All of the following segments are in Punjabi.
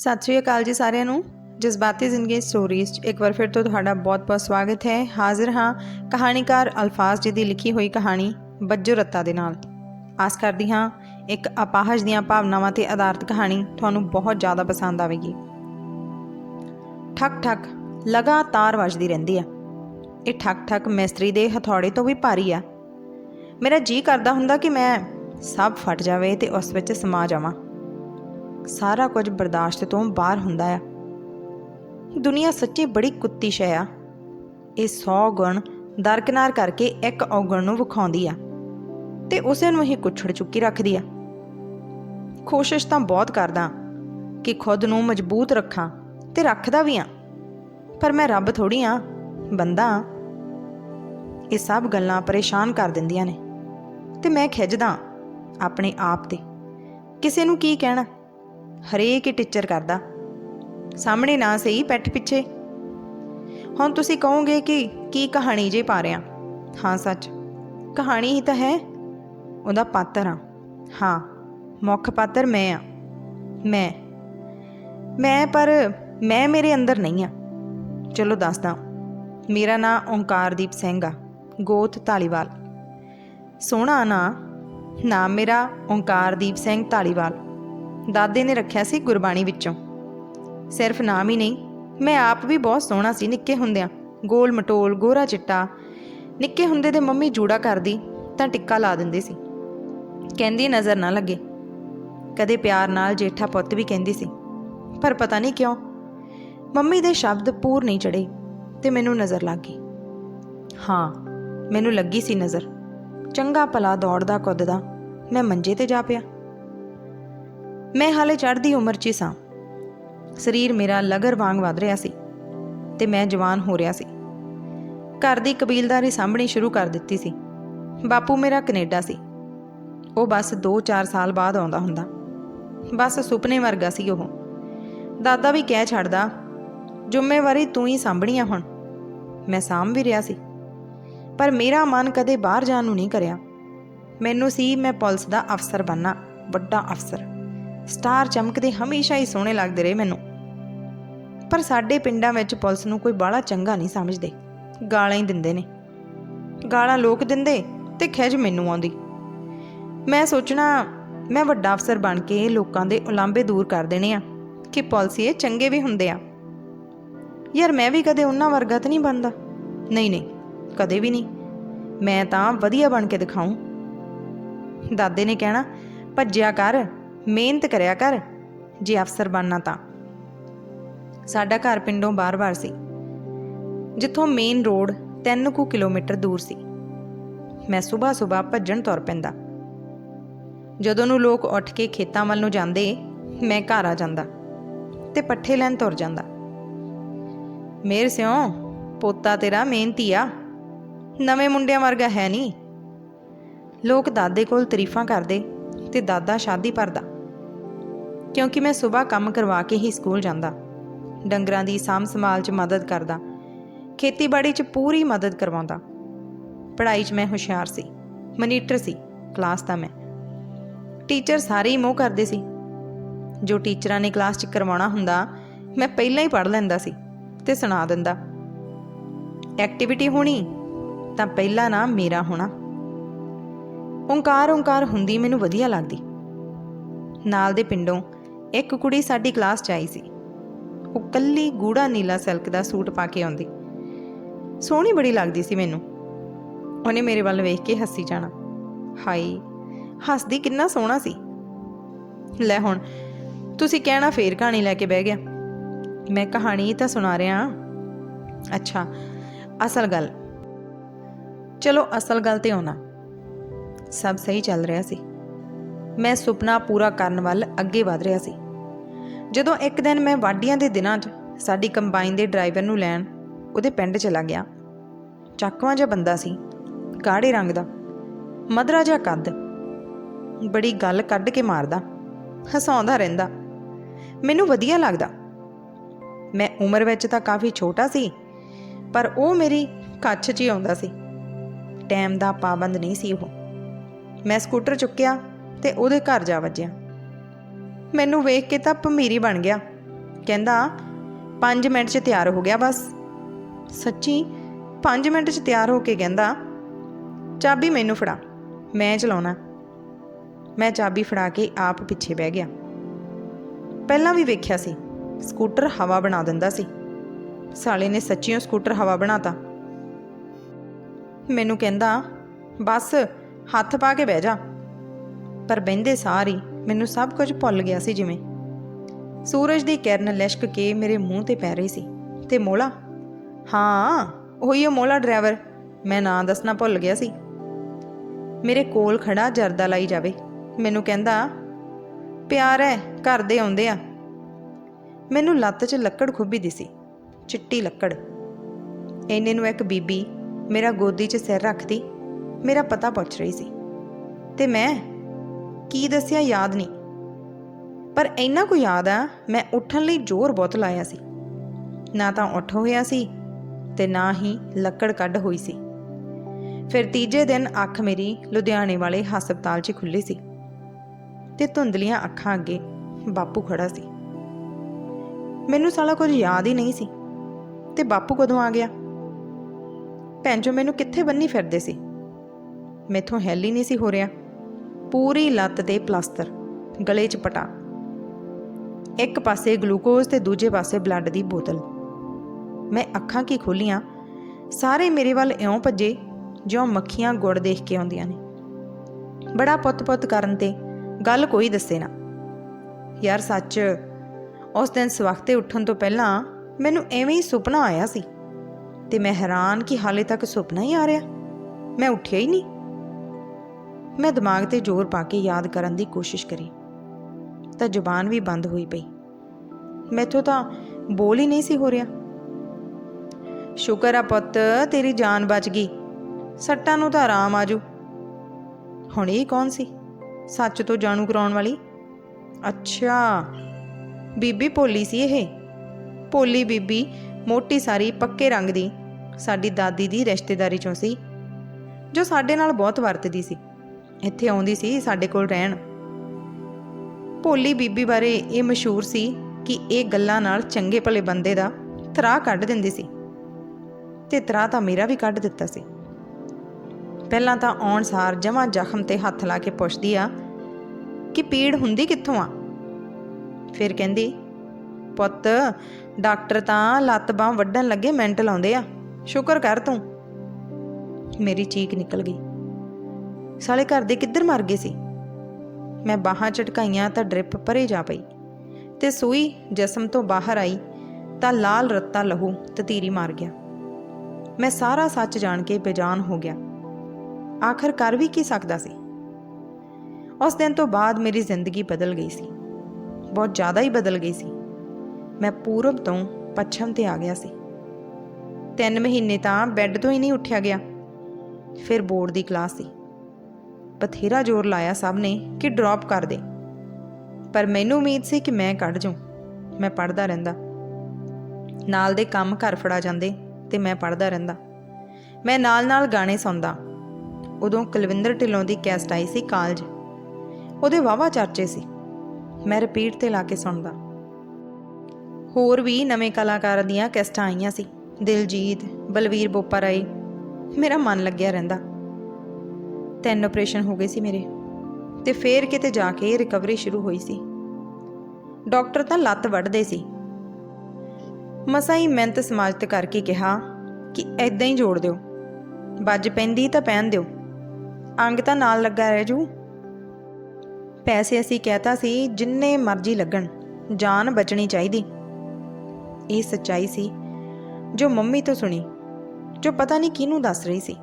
ਸਤਿ ਸ਼੍ਰੀ ਅਕਾਲ ਜੀ ਸਾਰਿਆਂ ਨੂੰ। ਜਜ਼ਬਾਤੀ ਜ਼ਿੰਦਗੀ ਸਟੋਰੀਜ਼ 'ਚ। ਇੱਕ ਵਾਰ ਫਿਰ ਤੋਂ ਤੁਹਾਡਾ ਬਹੁਤ-ਬਹੁਤ ਸਵਾਗਤ ਹੈ। ਹਾਜ਼ਰ ਹਾਂ ਕਹਾਣੀਕਾਰ ਅਲਫਾਜ਼ ਜੀ ਦੀ ਲਿਖੀ ਹੋਈ ਕਹਾਣੀ ਬੱਜੋ ਰੱਤਾ ਦੇ ਨਾਲ। ਆਸ ਕਰਦੀ ਹਾਂ ਇੱਕ ਅਪਾਹਜ ਦੀਆਂ ਭਾਵਨਾਵਾਂ ਤੇ ਆਧਾਰਿਤ ਕਹਾਣੀ ਤੁਹਾਨੂੰ ਬਹੁਤ ਜ਼ਿਆਦਾ ਪਸੰਦ ਆਵੇਗੀ। ਠਕ ਠਕ ਲਗਾਤਾਰ ਵੱਜਦੀ ਰਹਿੰਦੀ ਆ। ਇਹ ਠਕ ਠਕ ਮਿਸਤਰੀ ਦੇ ਹਥੌੜੇ ਤੋਂ ਵੀ ਭਾਰੀ ਆ। ਮੇਰਾ ਜੀ ਕਰਦਾ ਹੁੰਦਾ ਕਿ ਮੈਂ ਸਭ ਫਟ ਜਾਵੇ ਤੇ ਉਸ ਵਿੱਚ ਸਮਾ ਜਾਵਾਂ। ਸਾਰਾ ਕੁਝ ਬਰਦਾਸ਼ਤ ਤੋਂ ਬਾਹਰ ਹੁੰਦਾ ਆ। ਦੁਨੀਆ ਸੱਚੀ ਬੜੀ ਕੁੱਤੀ ਸ਼ੈ ਆ। ਇਹ 100 ਗੁਣ ਦਰਕਨਾਰ ਕਰਕੇ ਇੱਕ ਔਗਣ ਨੂੰ ਵਿਖਾਉਂਦੀ ਆ ਤੇ ਉਸੇ ਨੂੰ ਹੀ ਕੁੱਛੜ ਚੁੱਕੀ ਰੱਖਦੀ ਆ। ਕੋਸ਼ਿਸ਼ ਤਾਂ ਬਹੁਤ ਕਰਦਾ ਕਿ ਖੁਦ ਨੂੰ ਮਜ਼ਬੂਤ ਰੱਖਾਂ ਤੇ ਰੱਖਦਾ ਵੀ ਆ। ਪਰ ਮੈਂ ਰੱਬ ਥੋੜੀ ਆ, ਬੰਦਾ ਆਂ। ਇਹ ਸਭ ਗੱਲਾਂ ਪਰੇਸ਼ਾਨ ਕਰ ਦਿੰਦੀਆਂ ਨੇ ਤੇ ਮੈਂ ਖਿੱਚਦਾ ਆਪਣੇ ਆਪ ਤੇ। ਕਿਸੇ ਨੂੰ ਕੀ ਕਹਿਣਾ? ਹਰੇਕ ਹੀ ਟੀਚਰ ਕਰਦਾ। ਸਾਹਮਣੇ ਨਾ ਸਹੀ ਪੈਠ ਪਿੱਛੇ। ਹੁਣ ਤੁਸੀਂ ਕਹੋਗੇ ਕਿ ਕੀ ਕਹਾਣੀ ਜੇ ਪਾ ਰਿਆ? ਹਾਂ, ਸੱਚ। ਕਹਾਣੀ ਹੀ ਤਾਂ ਹੈ। ਉਹਦਾ ਪਾਤਰ ਆ ਹਾਂ, ਮੁੱਖ ਪਾਤਰ ਮੈਂ ਆ ਮੈਂ। ਮੈਂ ਪਰ ਮੈਂ ਮੇਰੇ ਅੰਦਰ ਨਹੀਂ ਆ ਚਲੋ ਦੱਸਦਾ। ਮੇਰਾ ਨਾਂ ਓਂਕਾਰਦੀਪ ਸਿੰਘ ਆ। ਗੋਤ ਢਾਲੀਵਾਲ ਸੋਹਣਾ ਨਾ। ਨਾਮ ਮੇਰਾ ਓਂਕਾਰਦੀਪ ਸਿੰਘ ਢਾਲੀਵਾਲ ਦਾਦੇ ਨੇ ਰੱਖਿਆ ਸੀ ਗੁਰਬਾਣੀ ਵਿੱਚੋਂ। ਸਿਰਫ ਨਾਮ ਹੀ ਨਹੀਂ, ਮੈਂ ਆਪ ਵੀ ਬਹੁਤ ਸੋਹਣਾ ਸੀ ਨਿੱਕੇ ਹੁੰਦਿਆਂ। ਗੋਲ ਮਟੋਲ, ਗੋਰਾ ਚਿੱਟਾ। ਨਿੱਕੇ ਹੁੰਦੇ ਦੇ ਮੰਮੀ ਜੂੜਾ ਕਰਦੀ, ਤਾਂ ਟਿੱਕਾ ਲਾ ਦਿੰਦੇ ਸੀ। ਕਹਿੰਦੀ ਨਜ਼ਰ ਨਾ ਲੱਗੇ। ਕਦੇ ਪਿਆਰ ਨਾਲ ਜੇਠਾ ਪੁੱਤ ਵੀ ਕਹਿੰਦੀ ਸੀ। ਪਰ ਪਤਾ ਨਹੀਂ ਕਿਉਂ, ਮੰਮੀ ਦੇ ਸ਼ਬਦ ਪੂਰ ਨਹੀਂ ਚੜੇ ਤੇ ਮੈਨੂੰ ਨਜ਼ਰ ਲੱਗ ਗਈ। ਹਾਂ, ਮੈਨੂੰ ਲੱਗੀ ਸੀ ਨਜ਼ਰ। ਚੰਗਾ ਭਲਾ ਦੌੜਦਾ ਕੁੱਦਦਾ ਮੈਂ ਮੰਜੇ ਤੇ ਜਾ ਪਿਆ। ਮੈਂ ਹਾਲੇ ਚੜ੍ਹਦੀ ਉਮਰ 'ਚ ਹੀ ਸਾਂ। ਸਰੀਰ ਮੇਰਾ ਲਗਰ ਵਾਂਗ ਵਧ ਰਿਹਾ ਸੀ ਤੇ ਮੈਂ ਜਵਾਨ ਹੋ ਰਿਹਾ ਸੀ। ਘਰ ਦੀ ਕਬੀਲਦਾਰੀ ਸਾਂਭਣੀ ਸ਼ੁਰੂ ਕਰ ਦਿੱਤੀ ਸੀ। ਬਾਪੂ ਮੇਰਾ ਕੈਨੇਡਾ ਸੀ। ਉਹ ਬਸ 2-4 ਸਾਲ ਬਾਅਦ ਆਉਂਦਾ ਹੁੰਦਾ। ਬਸ ਸੁਪਨੇ ਵਰਗਾ ਸੀ ਉਹ। ਦਾਦਾ ਵੀ ਕਹਿ ਛੱਡਦਾ, ਜ਼ਿੰਮੇਵਾਰੀ ਤੂੰ ਹੀ ਸਾਂਭਣੀਆਂ ਹੁਣ। ਮੈਂ ਸਾਂਭ ਵੀ ਰਿਹਾ ਸੀ। ਪਰ ਮੇਰਾ ਮਨ ਕਦੇ ਬਾਹਰ ਜਾਣ ਨੂੰ ਨਹੀਂ ਕਰਿਆ। ਮੈਨੂੰ ਸੀ ਮੈਂ ਪੁਲਿਸ ਦਾ ਅਫਸਰ ਬਣਨਾ, ਵੱਡਾ ਅਫਸਰ। ਸਟਾਰ ਚਮਕਦੇ ਹਮੇਸ਼ਾ ਹੀ ਸੋਹਣੇ ਲੱਗਦੇ ਰਹੇ ਮੈਨੂੰ। ਪਰ ਸਾਡੇ ਪਿੰਡਾਂ ਵਿੱਚ ਪੁਲਿਸ ਨੂੰ ਕੋਈ ਬਾਹਲਾ ਚੰਗਾ ਨਹੀਂ ਸਮਝਦੇ। ਗਾਲਾਂ ਹੀ ਦਿੰਦੇ ਨੇ। ਗਾਲਾਂ ਲੋਕ ਦਿੰਦੇ ਤੇ ਖਿਜ ਮੈਨੂੰ ਆਉਂਦੀ। ਮੈਂ ਸੋਚਣਾ, ਮੈਂ ਵੱਡਾ ਅਫਸਰ ਬਣ ਕੇ ਲੋਕਾਂ ਦੇ ਉਲਾਂਬੇ ਦੂਰ ਕਰ ਦੇਣੇ ਆ ਕਿ ਪੁਲਿਸੀਏ ਚੰਗੇ ਵੀ ਹੁੰਦੇ ਆ। ਯਾਰ ਮੈਂ ਵੀ ਕਦੇ ਉਹਨਾਂ ਵਰਗਾ ਤਾਂ ਨਹੀਂ ਬਣਦਾ। ਨਹੀਂ ਨਹੀਂ, ਕਦੇ ਵੀ ਨਹੀਂ। ਮੈਂ ਤਾਂ ਵਧੀਆ ਬਣ ਕੇ ਦਿਖਾਉਂ ਦਾਦੇ ਨੇ ਕਹਿਣਾ, ਭੱਜਿਆ ਕਰ। ਮਿਹਨਤ ਕਰਿਆ ਕਰ, ਜੇ ਅਫਸਰ ਬਣਨਾ ਤਾਂ। ਸਾਡਾ ਘਰ ਪਿੰਡੋਂ ਬਾਰ-ਬਾਰ ਸੀ। ਜਿੱਥੋਂ ਮੇਨ ਰੋਡ 3 ਕੁ ਕਿਲੋਮੀਟਰ ਦੂਰ ਸੀ। ਮੈਂ ਸਵੇਰ ਸਵੇਰ ਭੱਜਣ ਤੁਰ ਪੈਂਦਾ। ਜਦੋਂ ਨੂੰ ਲੋਕ ਉੱਠ ਕੇ ਖੇਤਾਂ ਵੱਲ ਨੂੰ ਜਾਂਦੇ, ਮੈਂ ਘਰ ਆ ਜਾਂਦਾ ਤੇ ਪੱਠੇ ਲੈਣ ਤੁਰ ਜਾਂਦਾ। ਮੇਰ ਸਿਓ, ਪੋਤਾ ਤੇਰਾ ਮਿਹਨਤੀ ਆ ਨਵੇਂ ਮੁੰਡਿਆਂ ਵਰਗਾ ਹੈ ਨਹੀਂ ਲੋਕ ਦਾਦੇ ਕੋਲ ਤਾਰੀਫਾਂ ਕਰਦੇ ਤੇ ਦਾਦਾ ਸ਼ਾਦੀ ਭਰਦਾ। ਕਿਉਂਕਿ ਮੈਂ ਸਵੇਰ ਕੰਮ ਕਰਵਾ ਕੇ ਹੀ ਸਕੂਲ ਜਾਂਦਾ। ਡੰਗਰਾਂ ਦੀ ਸਾਂਭ ਸੰਭਾਲ 'ਚ ਮਦਦ ਕਰਦਾ। ਖੇਤੀਬਾੜੀ 'ਚ ਪੂਰੀ ਮਦਦ ਕਰਵਾਉਂਦਾ। ਪੜ੍ਹਾਈ 'ਚ ਮੈਂ ਹੁਸ਼ਿਆਰ ਸੀ। ਮਨੀਟਰ ਸੀ। ਕਲਾਸ ਦਾ ਮੈਂ। ਟੀਚਰ ਸਾਰੇ ਹੀ ਮੋਹ ਕਰਦੇ ਸੀ। ਜੋ ਟੀਚਰਾਂ ਨੇ ਕਲਾਸ 'ਚ ਕਰਵਾਉਣਾ ਹੁੰਦਾ, ਮੈਂ ਪਹਿਲਾਂ ਹੀ ਪੜ੍ਹ ਲੈਂਦਾ ਸੀ ਤੇ ਸੁਣਾ ਦਿੰਦਾ। ਐਕਟੀਵਿਟੀ ਹੋਣੀ ਤਾਂ ਪਹਿਲਾ ਨਾ ਮੇਰਾ ਹੋਣਾ। ਓੰਕਾਰ ਓੰਕਾਰ ਹੁੰਦੀ ਮੈਨੂੰ ਵਧੀਆ ਲੱਗਦੀ। ਨਾਲ ਦੇ ਪਿੰਡੋਂ ਇੱਕ ਕੁੜੀ ਸਾਡੀ ਕਲਾਸ 'ਚ ਆਈ ਸੀ। ਉਹ ਕੱਲੀ ਗੂੜਾ ਨੀਲਾ ਸਿਲਕ ਦਾ ਸੂਟ ਪਾ ਕੇ ਆਉਂਦੀ। ਸੋਹਣੀ ਬੜੀ ਲੱਗਦੀ ਸੀ ਮੈਨੂੰ। ਉਹਨੇ ਮੇਰੇ ਵੱਲ ਵੇਖ ਕੇ ਹੱਸੀ ਜਾਣਾ। ਹਾਈ ਹੱਸਦੀ ਕਿੰਨਾ ਸੋਹਣਾ ਸੀ। ਲੈ ਹੁਣ, ਤੁਸੀਂ ਕਹਿਣਾ ਫੇਰ ਕਹਾਣੀ ਲੈ ਕੇ ਬਹਿ ਗਿਆ। ਮੈਂ ਕਹਾਣੀ ਤਾਂ ਸੁਣਾ ਰਿਹਾ ਅੱਛਾ, ਅਸਲ ਗੱਲ। ਚਲੋ, ਅਸਲ ਗੱਲ ਤੇ ਆਉਣਾ। ਸਭ ਸਹੀ ਚੱਲ ਰਿਹਾ ਸੀ। ਮੈਂ ਸੁਪਨਾ ਪੂਰਾ ਕਰਨ ਵੱਲ ਅੱਗੇ ਵਧ ਰਿਹਾ ਸੀ। ਜਦੋਂ ਇੱਕ ਦਿਨ ਮੈਂ ਵਾਢੀਆਂ ਦੇ ਦਿਨਾਂ 'ਚ ਸਾਡੀ ਕੰਬਾਈਨ ਦੇ ਡਰਾਈਵਰ ਨੂੰ ਲੈਣ ਉਹਦੇ ਪਿੰਡ ਚਲਾ ਗਿਆ। ਚੱਕਵਾਂ ਜਿਹਾ ਬੰਦਾ ਸੀ ਗਾੜੇ ਰੰਗ ਦਾ, ਮਧਰਾ ਜਿਹਾ ਕੱਦ। ਬੜੀ ਗੱਲ ਕੱਢ ਕੇ ਮਾਰਦਾ, ਹਸਾਉਂਦਾ ਰਹਿੰਦਾ। ਮੈਨੂੰ ਵਧੀਆ ਲੱਗਦਾ। ਮੈਂ ਉਮਰ ਵਿੱਚ ਤਾਂ ਕਾਫੀ ਛੋਟਾ ਸੀ, ਪਰ ਉਹ ਮੇਰੀ ਕੱਛ 'ਚ ਹੀ ਆਉਂਦਾ ਸੀ। ਟਾਈਮ ਦਾ ਪਾਬੰਦ ਨਹੀਂ ਸੀ ਉਹ। ਮੈਂ ਸਕੂਟਰ ਚੁੱਕਿਆ ਤੇ ਉਹਦੇ ਘਰ ਜਾ ਵੱਜਿਆ। ਮੈਨੂੰ ਵੇਖ ਕੇ ਤਾਂ ਭਮੀਰੀ ਬਣ ਗਿਆ। ਕਹਿੰਦਾ 5 ਮਿੰਟ 'ਚ ਤਿਆਰ ਹੋ ਗਿਆ ਬਸ। ਸੱਚੀ 5 ਮਿੰਟ 'ਚ ਤਿਆਰ ਹੋ ਕੇ ਕਹਿੰਦਾ, ਚਾਬੀ ਮੈਨੂੰ ਫੜਾ, ਮੈਂ ਚਲਾਉਣਾ। ਮੈਂ ਚਾਬੀ ਫੜਾ ਕੇ ਆਪ ਪਿੱਛੇ ਬਹਿ ਗਿਆ। ਪਹਿਲਾਂ ਵੀ ਵੇਖਿਆ ਸੀ, ਸਕੂਟਰ ਹਵਾ ਬਣਾ ਦਿੰਦਾ ਸੀ। ਸਾਲੇ ਨੇ ਸੱਚੀਓ ਸਕੂਟਰ ਹਵਾ ਬਣਾਤਾ। ਮੈਨੂੰ ਕਹਿੰਦਾ, ਬਸ, ਹੱਥ ਪਾ ਕੇ ਬਹਿ ਜਾ। ਪਰ ਬਹਿੰਦੇ ਸਾਰੀ ਮੈਨੂੰ ਸਭ ਕੁਝ ਭੁੱਲ ਗਿਆ ਸੀ ਜਿਵੇਂ। ਸੂਰਜ ਦੀ ਕਿਰਨ ਲਿਸ਼ਕ ਕੇ ਮੇਰੇ ਮੂੰਹ ਤੇ ਪੈ ਰਹੀ ਸੀ। ਤੇ ਮੋਲਾ? ਹਾਂ, ਉਹੀ ਉਹ ਮੋਲਾ ਡਰਾਈਵਰ। ਮੈਂ ਨਾਂ ਦੱਸਣਾ ਭੁੱਲ ਗਿਆ ਸੀ। ਮੇਰੇ ਕੋਲ ਖੜਾ ਜਰਦਾ ਲਾਈ ਜਾਵੇ। ਮੈਨੂੰ ਕਹਿੰਦਾ, ਪਿਆਰ ਹੈ ਘਰ ਦੇ ਆਉਂਦੇ ਆ। ਮੈਨੂੰ ਲੱਤ 'ਚ ਲੱਕੜ ਖੁੱਭੀ ਦਿਸੀ ਚਿੱਟੀ ਲੱਕੜ। ਇੰਨੇ ਨੂੰ ਇੱਕ ਬੀਬੀ ਮੇਰਾ ਗੋਦੀ 'ਚ ਸਿਰ ਰੱਖਦੀ, ਮੇਰਾ ਪਤਾ ਪੁੱਛ ਰਹੀ ਸੀ। ਤੇ ਮੈਂ ਕੀ ਦੱਸਿਆ ਯਾਦ ਨਹੀਂ। ਪਰ ਇੰਨਾ ਕੁ ਯਾਦ ਆ, ਮੈਂ ਉੱਠਣ ਲਈ ਜ਼ੋਰ ਬਹੁਤ ਲਾਇਆ ਸੀ। ਨਾ ਤਾਂ ਉੱਠ ਹੋਇਆ ਸੀ ਤੇ ਨਾ ਹੀ ਲੱਕੜ ਕੱਢ ਹੋਈ ਸੀ। ਫਿਰ ਤੀਜੇ ਦਿਨ ਅੱਖ ਮੇਰੀ ਲੁਧਿਆਣੇ ਵਾਲੇ ਹਸਪਤਾਲ 'ਚ ਖੁੱਲੀ ਸੀ ਤੇ ਧੁੰਦਲੀਆਂ ਅੱਖਾਂ ਅੱਗੇ ਬਾਪੂ ਖੜਾ ਸੀ। ਮੈਨੂੰ ਸਾਲਾ ਕੁਝ ਯਾਦ ਹੀ ਨਹੀਂ ਸੀ ਤੇ ਬਾਪੂ ਕਦੋਂ ਆ ਗਿਆ? ਭੈਣ ਜੋ ਮੈਨੂੰ ਕਿੱਥੇ ਬੰਨੀ ਫਿਰਦੇ ਸੀ? ਮੈਥੋਂ ਹੈਲ ਹੀ ਨਹੀਂ ਸੀ ਹੋ ਰਿਹਾ। ਪੂਰੀ ਲੱਤ ਤੇ ਪਲਾਸਟਰ ਗਲੇ 'ਚ ਪਟਾ। ਇੱਕ ਪਾਸੇ ਗਲੂਕੋਜ਼ ਤੇ ਦੂਜੇ ਪਾਸੇ ਬਲੱਡ ਦੀ ਬੋਤਲ। ਮੈਂ ਅੱਖਾਂ ਕੀ ਖੋਲੀਆਂ, ਸਾਰੇ ਮੇਰੇ ਵੱਲ ਇਉਂ ਭੱਜੇ, ਜਿਉਂ ਮੱਖੀਆਂ ਗੁੜ ਦੇਖ ਕੇ ਆਉਂਦੀਆਂ ਨੇ। ਬੜਾ ਪੁੱਤ-ਪੁੱਤ ਕਰਨ ਤੇ ਗੱਲ ਕੋਈ ਦੱਸੇ ਨਾ। ਯਾਰ ਸੱਚ, ਉਸ ਦਿਨ ਸਵਖਤੇ ਉੱਠਣ ਤੋਂ ਪਹਿਲਾਂ ਮੈਨੂੰ ਐਵੇਂ ਹੀ ਸੁਪਨਾ ਆਇਆ ਸੀ। ਤੇ ਮੈਂ ਹੈਰਾਨ ਕਿ ਹਾਲੇ ਤੱਕ ਸੁਪਨਾ ਹੀ ਆ ਰਿਹਾ। ਮੈਂ ਉੱਠਿਆ ਹੀ ਨਹੀਂ। ਮੈਂ ਦਿਮਾਗ ਤੇ ਜ਼ੋਰ ਪਾ ਕੇ ਯਾਦ ਕਰਨ ਦੀ ਕੋਸ਼ਿਸ਼ ਕਰੀ। ਤਾਂ ਜ਼ੁਬਾਨ ਵੀ ਬੰਦ ਹੋਈ ਪਈ। ਮੈਥੋਂ ਤਾਂ ਬੋਲ ਹੀ ਨਹੀਂ ਸੀ ਹੋ ਰਿਹਾ। ਸ਼ੁਕਰ ਆ ਪੁੱਤ, ਤੇਰੀ ਜਾਨ ਬਚ ਗਈ। ਸੱਟਾਂ ਨੂੰ ਤਾਂ ਆਰਾਮ ਆਜੂ ਹੁਣ ਇਹ ਕੌਣ ਸੀ? ਸੱਚ ਤੋਂ ਜਾਣੂ ਕਰਾਉਣ ਵਾਲੀ? ਅੱਛਾ, ਬੀਬੀ ਭੋਲੀ ਸੀ ਇਹ। ਭੋਲੀ ਬੀਬੀ ਮੋਟੀ ਸਾਰੀ ਪੱਕੇ ਰੰਗ ਦੀ ਸਾਡੀ ਦਾਦੀ ਦੀ ਰਿਸ਼ਤੇਦਾਰੀ ਚੋਂ ਸੀ, ਜੋ ਸਾਡੇ ਨਾਲ ਬਹੁਤ ਵਰਤਦੀ ਸੀ। ਇੱਥੇ ਆਉਂਦੀ ਸੀ, ਸਾਡੇ ਕੋਲ ਰਹਿਣ। ਭੋਲੀ ਬੀਬੀ ਬਾਰੇ ਇਹ ਮਸ਼ਹੂਰ ਸੀ ਕਿ ਇਹ ਗੱਲਾਂ ਨਾਲ ਚੰਗੇ ਭਲੇ ਬੰਦੇ ਦਾ ਤਰਾ ਕੱਢ ਦਿੰਦੀ ਸੀ ਤੇ ਤਰਾ ਤਾਂ ਮੇਰਾ ਵੀ ਕੱਢ ਦਿੱਤਾ ਸੀ। ਪਹਿਲਾਂ ਤਾਂ ਆਉਣ ਸਾਰ ਜਮਾ ਜ਼ਖਮ ਤੇ ਹੱਥ ਲਾ ਕੇ ਪੁੱਛਦੀ ਆ ਕਿ ਪੀੜ ਹੁੰਦੀ ਕਿੱਥੋਂ ਆ? ਫਿਰ ਕਹਿੰਦੀ, ਪੁੱਤ, ਡਾਕਟਰ ਤਾਂ ਲੱਤ ਬਾਹ ਵੱਢਣ ਲੱਗੇ ਮਿੰਟ ਲਾਉਂਦੇ ਆ। ਸ਼ੁਕਰ ਕਰ ਤੂੰ। ਮੇਰੀ ਚੀਕ ਨਿਕਲ ਗਈ। ਸਾਲੇ ਘਰ ਦੇ ਕਿੱਧਰ ਮਰ ਗਏ ਸੀ? ਮੈਂ ਬਾਹਾਂ ਝਟਕਾਈਆਂ ਤਾਂ ਡ੍ਰਿਪ ਪਰੇ ਜਾ ਪਈ ਤੇ ਸੂਈ ਜਿਸਮ ਤੋਂ ਬਾਹਰ ਆਈ ਤਾਂ ਲਾਲ ਰੱਤਾ ਲਹੂ ਤਤੀਰੀ ਮਾਰ ਗਿਆ। ਮੈਂ ਸਾਰਾ ਸੱਚ ਜਾਣ ਕੇ ਬੇਜਾਨ ਹੋ ਗਿਆ। ਆਖਰ ਕਰ ਵੀ ਕੀ ਸਕਦਾ ਸੀ? ਉਸ ਦਿਨ ਤੋਂ ਬਾਅਦ ਮੇਰੀ ਜ਼ਿੰਦਗੀ ਬਦਲ ਗਈ ਸੀ। ਬਹੁਤ ਜ਼ਿਆਦਾ ਹੀ ਬਦਲ ਗਈ ਸੀ। ਮੈਂ ਪੂਰਬ ਤੋਂ ਪੱਛਮ ਤੇ ਆ ਗਿਆ ਸੀ। ਤਿੰਨ ਮਹੀਨੇ ਤਾਂ ਬੈੱਡ ਤੋਂ ਹੀ ਨਹੀਂ ਉੱਠਿਆ ਗਿਆ। ਫਿਰ ਬੋਰਡ ਦੀ ਕਲਾਸ ਸੀ। ਬਥੇਰਾ ਜ਼ੋਰ ਲਾਇਆ ਸਭ ਨੇ ਕਿ ਡ੍ਰੌਪ ਕਰ ਦੇ। ਪਰ ਮੈਨੂੰ ਉਮੀਦ ਸੀ ਕਿ ਮੈਂ ਕੱਢ ਜਾਉ ਮੈਂ ਪੜਦਾ ਰਹਿੰਦਾ। ਨਾਲ ਦੇ ਕੰਮ ਘਰ ਫੜਾ ਜਾਂਦੇ ਤੇ ਮੈਂ ਪੜਦਾ ਰਹਿੰਦਾ। ਮੈਂ ਨਾਲ-ਨਾਲ ਗਾਣੇ ਸੁਣਦਾ। ਉਦੋਂ ਕੁਲਵਿੰਦਰ ਢਿੱਲੋਂ ਦੀ ਕੈਸਟ ਆਈ ਸੀ ਕਾਲਜ। ਉਹਦੇ ਵਾਵਾ ਚਰਚੇ ਸੀ। ਮੈਂ ਰਿਪੀਟ ਤੇ ਲਾ ਕੇ ਸੁਣਦਾ। ਹੋਰ ਵੀ ਨਵੇਂ ਕਲਾਕਾਰਾਂ ਦੀਆਂ ਕੈਸਟਾਂ ਆਈਆਂ ਸੀ। ਦਿਲਜੀਤ, ਬਲਵੀਰ ਬੋਪਾ ਰਾਏ ਮੇਰਾ ਮਨ ਲੱਗਿਆ ਰਹਿੰਦਾ। ਤਿੰਨ ਆਪਰੇਸ਼ਨ ਹੋ ਗਏ ਸੀ ਮੇਰੇ ਤੇ ਫੇਰ ਕਿਤੇ ਜਾ ਕੇ ਰਿਕਵਰੀ ਸ਼ੁਰੂ ਹੋਈ ਸੀ। ਡਾਕਟਰ ਤਾਂ ਲੱਤ ਵੱਢਦੇ ਸੀ। ਮਸਾਂ ਹੀ ਮਿਹਨਤ ਸਮਾਜਤ ਕਰਕੇ ਕਿਹਾ ਕਿ ਐਦਾਂ ਹੀ ਜੋੜ ਦਿਓ। ਵੱਜ ਪੈਂਦੀ ਤਾਂ ਪਹਿਨ ਦਿਓ। ਅੰਗ ਤਾਂ ਨਾਲ ਲੱਗਾ ਰਹਿ ਜੂ। ਪੈਸੇ ਅਸੀਂ ਕਹਿਤਾ ਸੀ, ਜਿੰਨੇ ਮਰਜ਼ੀ ਲੱਗਣ, ਜਾਨ ਬਚਣੀ ਚਾਹੀਦੀ। ਇਹ ਸੱਚਾਈ ਸੀ, ਜੋ ਮੰਮੀ ਤੋਂ ਸੁਣੀ, ਜੋ ਪਤਾ ਨਹੀਂ ਕਿਹਨੂੰ ਦੱਸ ਰਹੀ ਸੀ।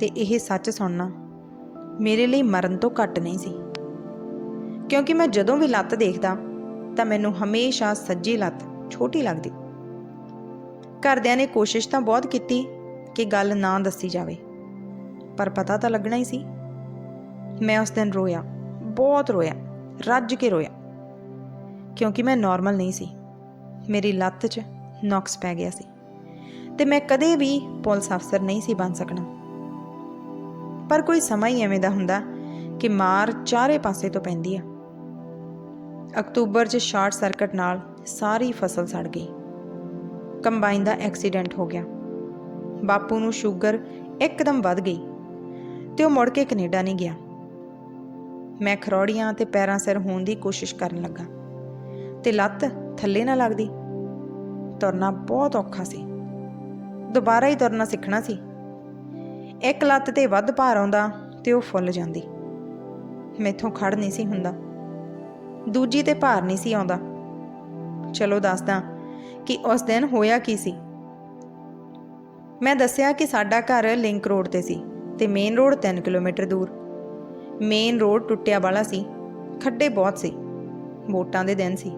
ਤੇ ਇਹ ਸੱਚ ਸੁਣਨਾ ਮੇਰੇ ਲਈ ਮਰਨ ਤੋਂ ਘੱਟ ਨਹੀਂ ਸੀ। ਕਿਉਂਕਿ ਮੈਂ ਜਦੋਂ ਵੀ ਲੱਤ ਦੇਖਦਾ ਤਾਂ ਮੈਨੂੰ ਹਮੇਸ਼ਾ ਸੱਜੀ ਲੱਤ ਛੋਟੀ ਲੱਗਦੀ। ਘਰਦਿਆਂ ਨੇ ਕੋਸ਼ਿਸ਼ ਤਾਂ ਬਹੁਤ ਕੀਤੀ ਕਿ ਗੱਲ ਨਾ ਦੱਸੀ ਜਾਵੇ, ਪਰ ਪਤਾ ਤਾਂ ਲੱਗਣਾ ਹੀ ਸੀ। ਮੈਂ ਉਸ ਦਿਨ ਰੋਇਆ, ਬਹੁਤ ਰੋਇਆ, ਰੱਜ ਕੇ ਰੋਇਆ, ਕਿਉਂਕਿ ਮੈਂ ਨਾਰਮਲ ਨਹੀਂ ਸੀ। ਮੇਰੀ ਲੱਤ 'ਚ ਨੌਕਸ ਪੈ ਗਿਆ ਸੀ ਤੇ ਮੈਂ ਕਦੇ ਵੀ ਪੁਲਿਸ ਅਫਸਰ ਨਹੀਂ ਸੀ ਬਣ ਸਕਣਾ। ਪਰ ਕੋਈ ਸਮਾਂ ਹੀ ਐਵੇਂ ਦਾ ਹੁੰਦਾ ਕਿ ਮਾਰ ਚਾਰੇ ਪਾਸੇ ਤੋਂ ਪੈਂਦੀ ਆ। ਅਕਤੂਬਰ 'ਚ ਸ਼ਾਰਟ ਸਰਕਟ ਨਾਲ ਸਾਰੀ ਫਸਲ ਸੜ ਗਈ। ਕੰਬਾਈਨ ਦਾ ਐਕਸੀਡੈਂਟ ਹੋ ਗਿਆ। ਬਾਪੂ ਨੂੰ ਸ਼ੂਗਰ ਇੱਕਦਮ ਵੱਧ ਗਈ ਤੇ ਉਹ ਮੁੜ ਕੇ ਕੈਨੇਡਾ ਨਹੀਂ ਗਿਆ। ਮੈਂ ਖਰੋੜੀਆਂ ਤੇ ਪੈਰਾਂ ਸਿਰ ਹੋਣ ਦੀ ਕੋਸ਼ਿਸ਼ ਕਰਨ ਲੱਗਾ ਤੇ ਲੱਤ ਥੱਲੇ ਨਾ ਲੱਗਦੀ। ਤੁਰਨਾ ਬਹੁਤ ਔਖਾ ਸੀ। ਦੁਬਾਰਾ ਹੀ ਤੁਰਨਾ ਸਿੱਖਣਾ ਸੀ। ਇੱਕ ਲੱਤ ਤੇ ਵੱਧ ਭਾਰ ਆਉਂਦਾ ਤੇ ਉਹ ਫੁੱਲ ਜਾਂਦੀ। ਮੈਥੋਂ ਖੜ ਨਹੀਂ ਸੀ ਹੁੰਦਾ। ਦੂਜੀ ਤੇ ਭਾਰ ਨਹੀਂ ਸੀ ਆਉਂਦਾ। ਚਲੋ ਦੱਸਦਾ ਕਿ ਉਸ ਦਿਨ ਹੋਇਆ ਕੀ ਸੀ। ਮੈਂ ਦੱਸਿਆ ਕਿ ਸਾਡਾ ਘਰ ਲਿੰਕ ਰੋਡ ਤੇ ਸੀ ਤੇ ਮੇਨ ਰੋਡ 3 ਕਿਲੋਮੀਟਰ ਦੂਰ। ਮੇਨ ਰੋਡ ਟੁੱਟਿਆ ਵਾਲਾ ਸੀ, ਖੱਡੇ ਬਹੁਤ ਸੀ, ਵੋਟਾਂ ਦੇ ਦਿਨ ਸੀ।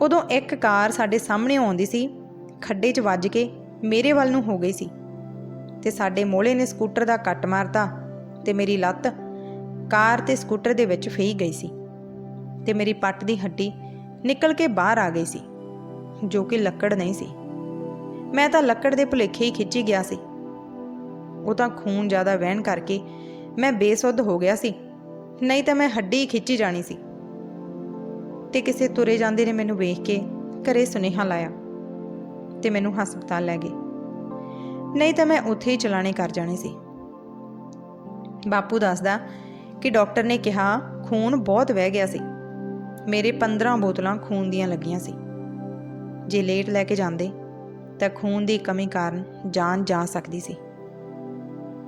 ਉਦੋਂ ਇੱਕ ਕਾਰ ਸਾਡੇ ਸਾਹਮਣੇ ਆਉਂਦੀ ਸੀ, ਖੱਡੇ 'ਚ ਵੱਜ ਕੇ ਮੇਰੇ ਵੱਲ ਨੂੰ ਹੋ ਗਈ ਸੀ। ਤੇ ਸਾਡੇ ਮੋਹਲੇ ਨੇ ਸਕੂਟਰ ਦਾ ਕੱਟ ਮਾਰਤਾ ਤੇ ਮੇਰੀ ਲੱਤ ਕਾਰ ਤੇ ਸਕੂਟਰ ਦੇ ਵਿੱਚ ਫੇਈ ਗਈ ਸੀ ਤੇ ਮੇਰੀ ਪੱਟ ਦੀ ਹੱਡੀ ਨਿਕਲ ਕੇ ਬਾਹਰ ਆ ਗਈ ਸੀ, ਜੋ ਕਿ ਲੱਕੜ ਨਹੀਂ ਸੀ। ਮੈਂ ਤਾਂ ਲੱਕੜ ਦੇ ਭੁਲੇਖੇ ਹੀ ਖਿੱਚੀ ਗਿਆ ਸੀ। ਉਹ ਤਾਂ ਖੂਨ ਜ਼ਿਆਦਾ ਵਹਿਣ ਕਰਕੇ ਮੈਂ ਬੇਸੁੱਧ ਹੋ ਗਿਆ ਸੀ, ਨਹੀਂ ਤਾਂ ਮੈਂ ਹੱਡੀ ਹੀ ਖਿੱਚੀ ਜਾਣੀ ਸੀ। ਤੇ ਕਿਸੇ ਤੁਰੇ ਜਾਂਦੇ ਨੇ ਮੈਨੂੰ ਵੇਖ ਕੇ ਘਰੇ ਸੁਨੇਹਾ ਲਾਇਆ ਤੇ ਮੈਨੂੰ ਹਸਪਤਾਲ ਲੈ ਗਏ। ਨਹੀਂ ਤਾਂ ਮੈਂ ਉੱਥੇ ਹੀ ਚਲਾਣੇ ਕਰ ਜਾਣੇ ਸੀ। ਬਾਪੂ ਦੱਸਦਾ ਕਿ ਡਾਕਟਰ ਨੇ ਕਿਹਾ ਖੂਨ ਬਹੁਤ ਵਹਿ ਗਿਆ ਸੀ। ਮੇਰੇ 15 ਬੋਤਲਾਂ ਖੂਨ ਦੀਆਂ ਲੱਗੀਆਂ ਸੀ। ਜੇ ਲੇਟ ਲੈ ਕੇ ਜਾਂਦੇ, ਤਾਂ ਖੂਨ ਦੀ ਕਮੀ ਕਾਰਨ ਜਾਨ ਜਾ ਸਕਦੀ ਸੀ।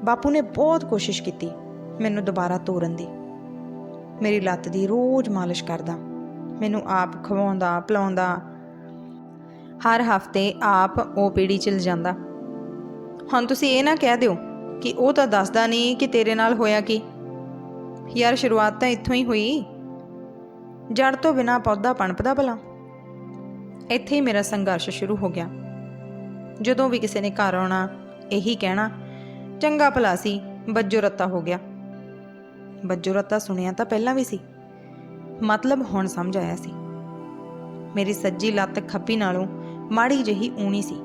ਬਾਪੂ ਨੇ ਬਹੁਤ ਕੋਸ਼ਿਸ਼ ਕੀਤੀ, ਮੈਨੂੰ ਦੁਬਾਰਾ ਤੋਰਨ ਦੀ। ਮੇਰੀ ਲੱਤ ਦੀ ਰੋਜ਼ ਮਾਲਿਸ਼ ਕਰਦਾ, ਮੈਨੂੰ ਆਪ ਖਵਾਉਂਦਾ, ਪਿਲਾਉਂਦਾ। ਹਰ ਹਫ਼ਤੇ ਆਪ ਓਪੀਡੀ ਚ ਜਾਂਦਾ ਹੁਣ ਤੁਸੀਂ ਇਹ ਨਾ ਕਹਿ ਦਿਓ ਕਿ ਉਹ ਤਾਂ ਦੱਸਦਾ ਨਹੀਂ ਕਿ ਤੇਰੇ ਨਾਲ ਹੋਇਆ ਕੀ। ਯਾਰ, ਸ਼ੁਰੂਆਤ ਤਾਂ ਇੱਥੋਂ ਹੀ ਹੋਈ। ਜੜ ਤੋਂ ਬਿਨਾ ਪੌਦਾ ਪਣਪਦਾ ਭਲਾ। ਇੱਥੇ ਹੀ ਮੇਰਾ ਸੰਘਰਸ਼ ਸ਼ੁਰੂ ਹੋ ਗਿਆ। ਜਦੋਂ ਵੀ ਕਿਸੇ ਨੇ ਘਰ ਆਉਣਾ, ਇਹੀ ਕਹਿਣਾ, ਚੰਗਾ ਭਲਾ ਸੀ, ਬੱਜੋ ਰੱਤਾ ਹੋ ਗਿਆ। ਬੱਜੋ ਰੱਤਾ ਸੁਣਿਆ ਤਾਂ ਪਹਿਲਾਂ ਵੀ ਸੀ। ਮਤਲਬ ਹੁਣ ਸਮਝ ਆਇਆ ਸੀ। ਮੇਰੀ ਸੱਜੀ ਲੱਤ ਖੱਬੀ ਨਾਲੋਂ ਮਾੜੀ ਜਿਹੀ ਊਣੀ ਸੀ,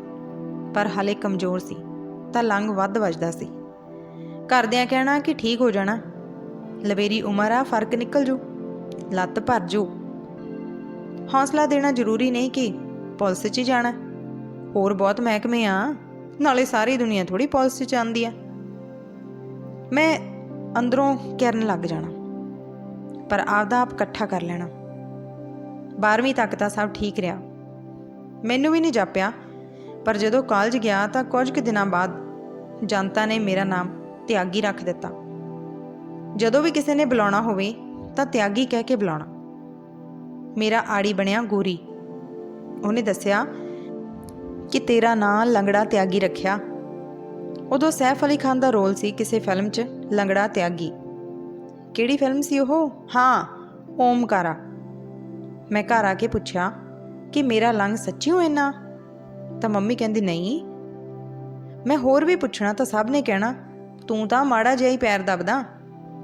ਪਰ ਹਲੇ ਕਮਜ਼ੋਰ ਸੀ। ਤਾਂ ਲੰਗ ਵੱਧ ਵੱਜਦਾ ਸੀ। ਘਰਦਿਆਂ ਕਹਿਣਾ ਕਿ ਠੀਕ ਹੋ ਜਾਣਾ। ਲਵੇਰੀ, ਉਮਰ ਆ, ਫ਼ਰਕ ਨਿਕਲ ਜੂ। ਲੱਤ ਭਰ ਜੂ। ਹੌਸਲਾ ਦੇਣਾ ਜ਼ਰੂਰੀ ਨਹੀਂ ਕਿ ਪੁਲਿਸ 'ਚ ਹੀ ਜਾਣਾ। ਹੋਰ ਬਹੁਤ ਮਹਿਕਮੇ ਆ। ਨਾਲੇ ਸਾਰੀ ਦੁਨੀਆ ਥੋੜੀ ਪੁਲਿਸ 'ਚ ਆਂਦੀ ਆ। ਮੈਂ ਅੰਦਰੋਂ ਕਿਰਨ ਲੱਗ ਜਾਣਾ। ਪਰ ਆਪਦਾ ਆਪ ਇਕੱਠਾ ਕਰ ਲੈਣਾ। 12ਵੀਂ ਤੱਕ ਤਾਂ ਸਭ ਠੀਕ ਰਿਹਾ। ਮੈਨੂੰ ਵੀ ਨਹੀਂ ਜਾਪਿਆ। ਪਰ ਜਦੋਂ ਕਾਲਜ ਗਿਆ ਤਾਂ ਕੁਝ ਕੁ ਦਿਨਾਂ ਬਾਅਦ ਜਨਤਾ ਨੇ ਮੇਰਾ ਨਾਮ ਤਿਆਗੀ ਰੱਖ ਦਿੱਤਾ। ਜਦੋਂ ਵੀ ਕਿਸੇ ਨੇ ਬੁਲਾਉਣਾ ਹੋਵੇ ਤਾਂ ਤਿਆਗੀ ਕਹਿ ਕੇ ਬੁਲਾਉਣਾ। ਮੇਰਾ ਆੜੀ ਬਣਿਆ ਗੋਰੀ। ਉਹਨੇ ਦੱਸਿਆ ਕਿ ਤੇਰਾ ਨਾਂ ਲੰਗੜਾ ਤਿਆਗੀ ਰੱਖਿਆ। ਉਦੋਂ ਸੈਫ ਅਲੀ ਖਾਨ ਦਾ ਰੋਲ ਸੀ ਕਿਸੇ ਫਿਲਮ 'ਚ ਲੰਗੜਾ ਤਿਆਗੀ। ਕਿਹੜੀ ਫਿਲਮ ਸੀ ਉਹ? ਹਾਂ, ਓਮਕਾਰਾ। ਮੈਂ ਘਰ ਆ ਕੇ ਪੁੱਛਿਆ ਕਿ ਮੇਰਾ ਲੰਗ ਸੱਚੀਓ ਇੰਨਾ? ਤਾਂ ਮੰਮੀ ਕਹਿੰਦੀ, ਨਹੀਂ। ਮੈਂ ਹੋਰ ਵੀ ਪੁੱਛਣਾ ਤਾਂ ਸਭ ਨੇ ਕਹਿਣਾ, ਤੂੰ ਤਾਂ ਮਾੜਾ ਜਿਹਾ ਹੀ ਪੈਰ ਦਬਦਾ,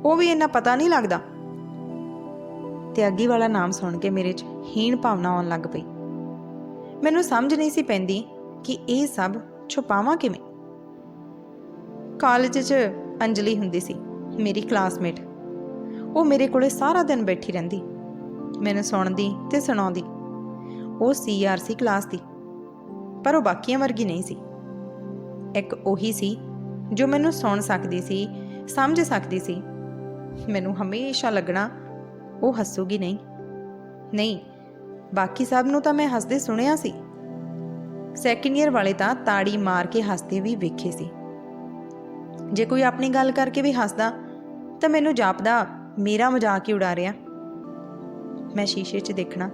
ਉਹ ਵੀ ਇੰਨਾ ਪਤਾ ਨਹੀਂ ਲੱਗਦਾ। ਤਿਆਗੀ ਵਾਲਾ ਨਾਮ ਸੁਣ ਕੇ ਮੇਰੇ 'ਚ ਹੀਣ ਭਾਵਨਾ ਆਉਣ ਲੱਗ ਪਈ। ਮੈਨੂੰ ਸਮਝ ਨਹੀਂ ਸੀ ਪੈਂਦੀ ਕਿ ਇਹ ਸਭ ਛੁਪਾਵਾਂ ਕਿਵੇਂ। ਕਾਲਜ 'ਚ ਅੰਜਲੀ ਹੁੰਦੀ ਸੀ, ਮੇਰੀ ਕਲਾਸਮੇਟ। ਉਹ ਮੇਰੇ ਕੋਲੇ ਸਾਰਾ ਦਿਨ ਬੈਠੀ ਰਹਿੰਦੀ। ਮੈਨੂੰ ਸੁਣਦੀ ਤੇ ਸੁਣਾਉਂਦੀ। ਉਹ ਸੀਆਰਸੀ ਕਲਾਸ ਦੀ। ਪਰ ਉਹ ਬਾਕੀਆਂ ਵਰਗੀ ਨਹੀਂ ਸੀ। ਇੱਕ ਉਹੀ ਸੀ ਜੋ ਮੈਨੂੰ ਸੁਣ ਸਕਦੀ ਸੀ, ਸਮਝ ਸਕਦੀ ਸੀ। ਮੈਨੂੰ ਹਮੇਸ਼ਾ ਲੱਗਣਾ ਉਹ ਹੱਸੂਗੀ ਨਹੀਂ। ਨਹੀਂ, ਬਾਕੀ ਸਭ ਨੂੰ ਤਾਂ ਮੈਂ ਹੱਸਦੇ ਸੁਣਿਆ ਸੀ। ਸੈਕਿੰਡ ਈਅਰ ਵਾਲੇ ਤਾਂ ਤਾੜੀ ਮਾਰ ਕੇ ਹੱਸਦੇ ਵੀ ਵੇਖੇ ਸੀ। ਜੇ ਕੋਈ ਆਪਣੀ ਗੱਲ ਕਰਕੇ ਵੀ ਹੱਸਦਾ, ਤਾਂ ਮੈਨੂੰ ਜਾਪਦਾ, ਮੇਰਾ ਮਜ਼ਾਕ ਹੀ ਉਡਾ ਰਿਹਾ। ਮੈਂ ਸ਼ੀਸ਼ੇ 'ਚ ਦੇਖਣਾ।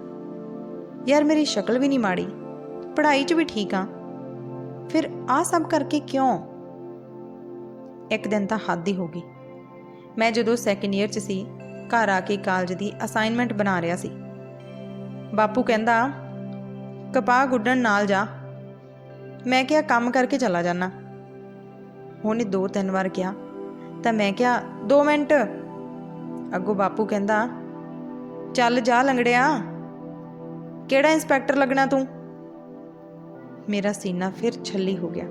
ਯਾਰ ਮੇਰੀ ਸ਼ਕਲ ਵੀ ਨਹੀਂ ਮਾੜੀ। ਪੜ੍ਹਾਈ 'ਚ ਵੀ ਠੀਕ ਆ। ਫਿਰ ਆ ਸਭ ਕਰਕੇ ਕਿਉਂ? ਇੱਕ ਦਿਨ ਤਾਂ ਹੱਦ ਹੀ ਹੋ ਗਈ। ਮੈਂ ਜਦੋਂ ਸੈਕਿੰਡ ਈਅਰ 'ਚ ਸੀ, ਘਰ ਆ ਕੇ ਕਾਲਜ ਦੀ ਅਸਾਈਨਮੈਂਟ ਬਣਾ ਰਿਹਾ ਸੀ। ਬਾਪੂ ਕਹਿੰਦਾ, ਕਪਾਹ ਗੁੱਡਣ ਨਾਲ ਜਾ। ਮੈਂ ਕਿਹਾ, ਕੰਮ ਕਰਕੇ ਚਲਾ ਜਾਣਾ ਉਹਨੇ ਦੋ ਤਿੰਨ ਵਾਰ ਕਿਹਾ, ਤਾਂ ਮੈਂ ਕਿਹਾ 2 ਮਿੰਟ। ਅੱਗੋਂ ਬਾਪੂ ਕਹਿੰਦਾ, ਚੱਲ ਜਾ ਲੰਗੜਿਆ। ਕਿਹੜਾ ਇੰਸਪੈਕਟਰ ਲੱਗਣਾ ਤੂੰ? ਮੇਰਾ ਸੀਨਾ ਫਿਰ ਛੱਲੀ ਹੋ ਗਿਆ।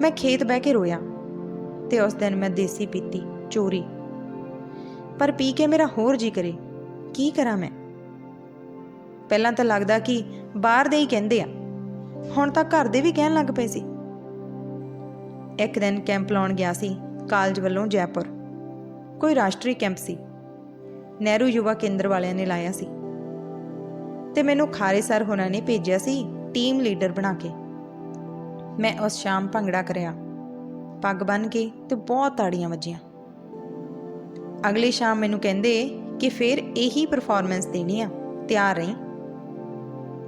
ਮੈਂ ਖੇਤ ਬਹਿ ਕੇ ਰੋਇਆ ਤੇ ਉਸ ਦਿਨ ਮੈਂ ਦੇਸੀ ਪੀਤੀ ਚੋਰੀ। ਪਰ ਪੀ ਕੇ ਮੇਰਾ ਹੋਰ ਜੀ ਕਰੇ, ਕੀ ਕਰਾਂ ਮੈਂ? ਪਹਿਲਾਂ ਤਾਂ ਲੱਗਦਾ ਕਿ ਬਾਹਰ ਦੇ ਹੀ ਕਹਿੰਦੇ ਆ, ਹੁਣ ਤਾਂ ਘਰ ਦੇ ਵੀ ਕਹਿਣ ਲੱਗ ਪਏ ਸੀ। ਇੱਕ ਦਿਨ ਕੈਂਪ ਲਾਉਣ ਗਿਆ ਸੀ ਕਾਲਜ ਵੱਲੋਂ ਜੈਪੁਰ। ਕੋਈ ਰਾਸ਼ਟਰੀ ਕੈਂਪ ਸੀ। ਨਹਿਰੂ ਯੁਵਾ ਕੇਂਦਰ ਵਾਲਿਆਂ ਨੇ ਲਾਇਆ ਸੀ। ਤੇ ਮੈਨੂੰ ਖਾਰੇ ਸਰ ਹੋਣਾ ਨੇ ਭੇਜਿਆ ਸੀ ਟੀਮ ਲੀਡਰ ਬਣਾ ਕੇ। ਮੈਂ ਉਸ ਸ਼ਾਮ ਭੰਗੜਾ ਕਰਿਆ। ਪੱਗ ਬੰਨ ਕੇ ਤੇ ਬਹੁਤ ਤਾੜੀਆਂ ਵੱਜੀਆਂ। ਅਗਲੀ ਸ਼ਾਮ ਮੈਨੂੰ ਕਹਿੰਦੇ ਕਿ ਫੇਰ ਇਹੀ ਪਰਫਾਰਮੈਂਸ ਦੇਣੀ ਆ, ਤਿਆਰ ਰਹੀ।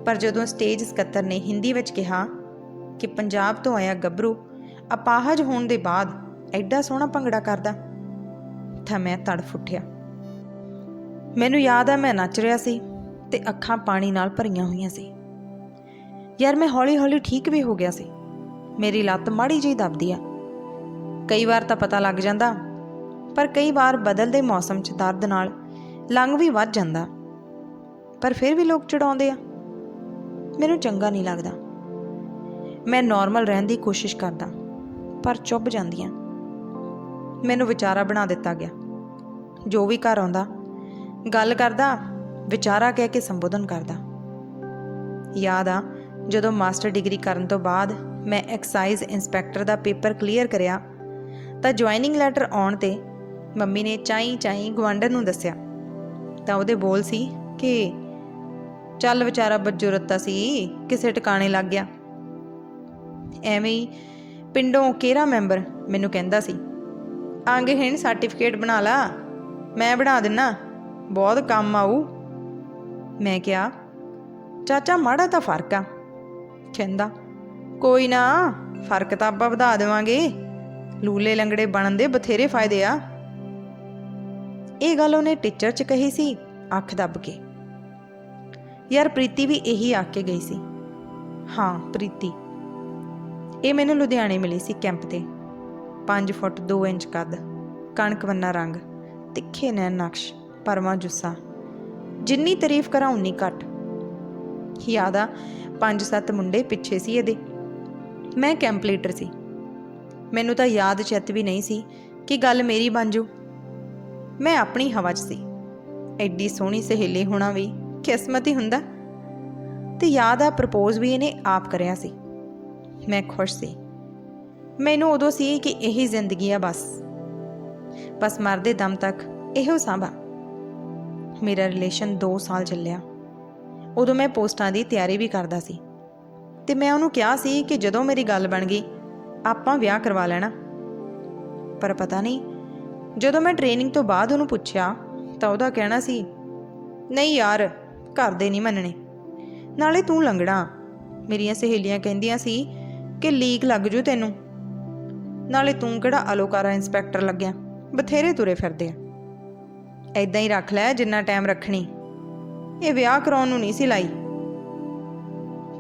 ਪਰ ਜਦੋਂ ਸਟੇਜ ਸਕੱਤਰ ਨੇ ਹਿੰਦੀ ਵਿੱਚ ਕਿਹਾ ਕਿ ਪੰਜਾਬ ਤੋਂ ਆਇਆ ਗੱਭਰੂ ਅਪਾਹਜ ਹੋਣ ਦੇ ਬਾਅਦ ਐਡਾ ਸੋਹਣਾ ਭੰਗੜਾ ਕਰਦਾ, ਤਾਂ ਮੈਂ ਤੜਫ ਉੱਠਿਆ। ਮੈਨੂੰ ਯਾਦ ਆ ਮੈਂ ਨੱਚ ਰਿਹਾ ਸੀ ਤੇ ਅੱਖਾਂ ਪਾਣੀ ਨਾਲ ਭਰੀਆਂ ਹੋਈਆਂ ਸੀ। ਯਾਰ ਮੈਂ ਹੌਲੀ-ਹੌਲੀ ਠੀਕ ਵੀ ਹੋ ਗਿਆ ਸੀ। ਮੇਰੀ ਲੱਤ ਮਾੜੀ ਜਿਹੀ ਦਬਦੀ ਆ। ਕਈ ਵਾਰ ਤਾਂ ਪਤਾ ਲੱਗ ਜਾਂਦਾ, ਪਰ ਕਈ ਵਾਰ ਬਦਲਦੇ ਮੌਸਮ 'ਚ ਦਰਦ ਨਾਲ ਲੰਗ ਵੀ ਵੱਧ ਜਾਂਦਾ। ਪਰ ਫਿਰ ਵੀ ਲੋਕ ਚੜਾਉਂਦੇ ਆ। ਮੈਨੂੰ ਚੰਗਾ ਨਹੀਂ ਲੱਗਦਾ। ਮੈਂ ਨਾਰਮਲ ਰਹਿਣ ਦੀ ਕੋਸ਼ਿਸ਼ ਕਰਦਾ, ਪਰ ਚੁੱਭ ਜਾਂਦੀਆਂ। ਮੈਨੂੰ ਵਿਚਾਰਾ ਬਣਾ ਦਿੱਤਾ ਗਿਆ। ਜੋ ਵੀ ਘਰ ਆਉਂਦਾ, ਗੱਲ ਕਰਦਾ, ਵਿਚਾਰਾ ਕਹਿ ਕੇ ਸੰਬੋਧਨ ਕਰਦਾ। ਯਾਦ ਆ ਜਦੋਂ ਮਾਸਟਰ ਡਿਗਰੀ ਕਰਨ ਤੋਂ ਬਾਅਦ ਮੈਂ ਐਕਸਾਈਜ਼ ਇਨਸਪੈਕਟਰ ਦਾ ਪੇਪਰ ਕਲੀਅਰ ਕਰਿਆ, ਤਾਂ ਜੁਆਇਨਿੰਗ ਲੈਟਰ ਆਉਣ ਤੇ ਮੰਮੀ ਨੇ ਚਾਈ ਚਾਈ ਗਵਾਂਡਰ ਨੂੰ ਦੱਸਿਆ। ਤਾਂ ਉਹਦੇ ਬੋਲ ਸੀ ਕਿ, ਚੱਲ ਵਿਚਾਰਾ ਬੱਜੋ ਰੱਤਾ ਸੀ, ਕਿਸੇ ਟਿਕਾਣੇ ਲੱਗ ਗਿਆ। ਐਵੇਂ ਹੀ ਪਿੰਡੋਂ ਕਿਹੜਾ ਮੈਂਬਰ ਮੈਨੂੰ ਕਹਿੰਦਾ ਸੀ ਅੰਗਹੀਣ ਸਰਟੀਫਿਕੇਟ ਬਣਾ ਲਾ, ਮੈਂ ਬਣਾ ਦਿੰਨਾ, ਬਹੁਤ ਕੰਮ ਆਊ। ਮੈਂ ਕਿਹਾ, ਚਾਚਾ, ਮਾੜਾ ਤਾਂ ਫ਼ਰਕ ਆ। ਕਹਿੰਦਾ ਕੋਈ ਨਾ, ਫ਼ਰਕ ਤਾਂ ਆਪਾਂ ਵਧਾ ਦੇਵਾਂਗੇ। ਲੂਲੇ ਲੰਗੜੇ ਬਣਨ ਦੇ ਬਥੇਰੇ ਫਾਇਦੇ ਆ। ਇਹ ਗੱਲ ਉਹਨੇ ਟੀਚਰ 'ਚ ਕਹੀ ਸੀ, ਅੱਖ ਦੱਬ ਕੇ। ਯਾਰ ਪ੍ਰੀਤੀ ਵੀ ਇਹੀ ਆਖ ਕੇ ਗਈ ਸੀ। ਹਾਂ, ਪ੍ਰੀਤੀ। ਇਹ ਮੈਨੂੰ ਲੁਧਿਆਣੇ ਮਿਲੀ ਸੀ ਕੈਂਪ ਤੇ। 5 ਫੁੱਟ 2 ਇੰਚ ਕੱਦ, ਕਣਕ ਵੰਨਾ ਰੰਗ, ਤਿੱਖੇ ਨੈਣ ਨਕਸ਼ ਪਰਮਾ ਜੁੱਸਾ। ਜਿੰਨੀ ਤਾਰੀਫ ਕਰਾਂ, ਉਨੀ ਘੱਟ। ਯਾਦ ਆ ਪੰਜ ਸੱਤ ਮੁੰਡੇ ਪਿੱਛੇ ਸੀ ਇਹਦੇ। ਮੈਂ ਕੈਂਪਲੀਟਰ ਸੀ। ਮੈਨੂੰ ਤਾਂ ਯਾਦ ਚਿੱਤ ਵੀ ਨਹੀਂ ਸੀ ਕਿ ਗੱਲ ਮੇਰੀ ਬਣ ਜੂ। ਮੈਂ ਆਪਣੀ ਹਵਾ 'ਚ ਸੀ। ਐਡੀ ਸੋਹਣੀ ਸਹੇਲੀ ਹੋਣਾ ਵੀ ਕਿਸਮਤ ਹੀ ਹੁੰਦਾ। ਤੇ ਯਾਦ ਆ ਪ੍ਰਪੋਜ਼ ਵੀ ਇਹਨੇ ਆਪ ਕਰਿਆ ਸੀ। ਮੈਂ ਖੁਸ਼ ਸੀ। ਮੈਨੂੰ ਉਦੋਂ ਸੀ ਕਿ ਇਹੀ ਜ਼ਿੰਦਗੀ ਆ ਬਸ। ਬਸ ਮਰਦੇ ਦਮ ਤੱਕ ਇਹੋ ਸਾਂਭਾ। ਮੇਰਾ ਰਿਲੇਸ਼ਨ 2 ਸਾਲ ਚੱਲਿਆ। ਉਦੋਂ ਮੈਂ ਪੋਸਟਾਂ ਦੀ ਤਿਆਰੀ ਵੀ ਕਰਦਾ ਸੀ। ਤੇ ਮੈਂ ਉਹਨੂੰ ਕਿਹਾ ਸੀ ਕਿ ਜਦੋਂ ਮੇਰੀ ਗੱਲ ਬਣ ਗਈ, ਆਪਾਂ ਵਿਆਹ ਕਰਵਾ ਲੈਣਾ। ਪਰ ਪਤਾ ਨਹੀਂ, ਜਦੋਂ ਮੈਂ ਟ੍ਰੇਨਿੰਗ ਤੋਂ ਬਾਅਦ ਉਹਨੂੰ ਪੁੱਛਿਆ, ਤਾਂ ਉਹਦਾ ਕਹਿਣਾ ਸੀ, ਨਹੀਂ ਯਾਰ, ਘਰ ਦੇ ਨਹੀਂ ਮੰਨਣੇ। ਨਾਲੇ ਤੂੰ ਲੰਗੜਾ। ਮੇਰੀਆਂ ਸਹੇਲੀਆਂ ਕਹਿੰਦੀਆਂ ਸੀ ਕਿ ਲੀਕ ਲੱਗ ਜੂ ਤੈਨੂੰ। ਨਾਲੇ ਤੂੰ ਕਿਹੜਾ ਅਲੋਕਾਰਾ ਇੰਸਪੈਕਟਰ ਲੱਗਿਆ? ਬਥੇਰੇ ਤੁਰੇ ਫਿਰਦੇ ਆ। ਐਦਾਂ ਹੀ ਰੱਖ ਲੈ ਜਿੰਨਾ ਟਾਈਮ ਰੱਖਣੀ। ਇਹ ਵਿਆਹ ਕਰਾਉਣ ਨੂੰ ਨਹੀਂ ਸੀ ਲਾਈ।